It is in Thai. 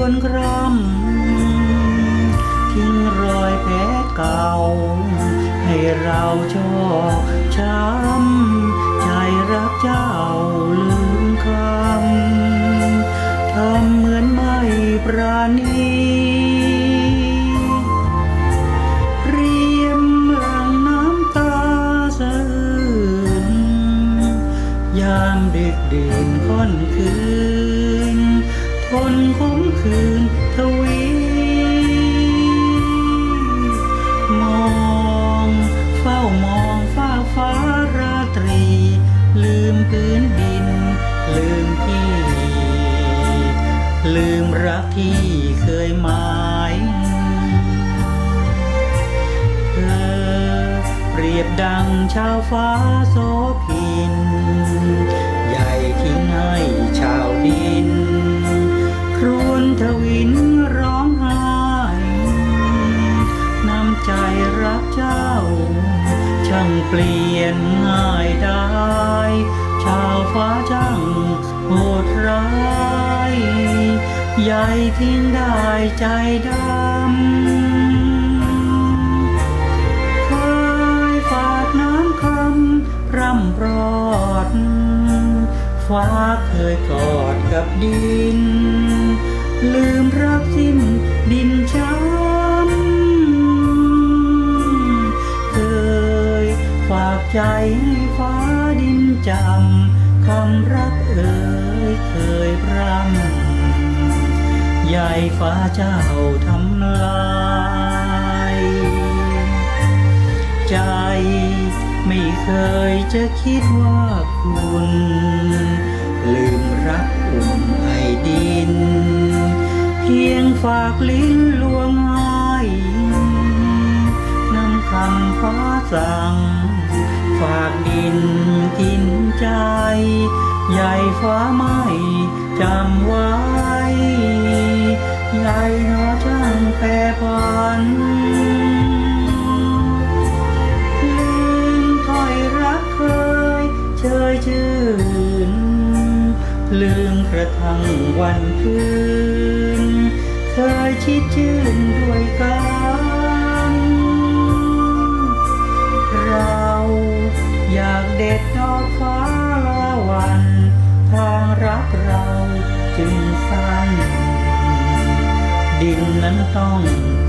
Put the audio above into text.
วนครำทิ้งรอยแผลเก่า ให้เราชอกช้ำใจรักเจ้าลืมคำทำเหมือนไม่ปราณีเรียมหลังน้ำตาสะอื้นยามดึกดื่นค่อนคืน ทนคมคืนทวีมองเฝ้ามองฟ้าฟ้าราตรี ลืมพื้นดิน ลืมพี่ ลืมรักที่เคยหมายเธอเปรียบดังชาวฟ้าโสพิน ใหญ่ทิ้งให้ เปลี่ยนง่ายได้ ชาวฟ้าช่างโหดร้ายใหญ่ทิ้งได้ใจดำเคยฝากน้ำคำร่ำรอด ฟ้าเคยกอดกับดิน ลืมรักสิ้นดินช้ำ ใจฟ้าดินจำคำรักเอ่ยเคยพร่ำใหญ่ฟ้าเจ้าทำลาย ใจไม่เคยจะคิดว่าคุณ ลืมรักอุ่นไอดิน เพียงฝากลิ้นลวงให้นำคำฟ้าสั่ง ฟ้าไม่จำไว้ใหญ่หนอช่างแปรผันลืมถ้อยรักเคยเชยชื่น ลืมกระทั่งวันคืน เคยชิดชื่นด้วยกัน างรักเราจึงสั้น ดินนั้นต้องเจียมตัว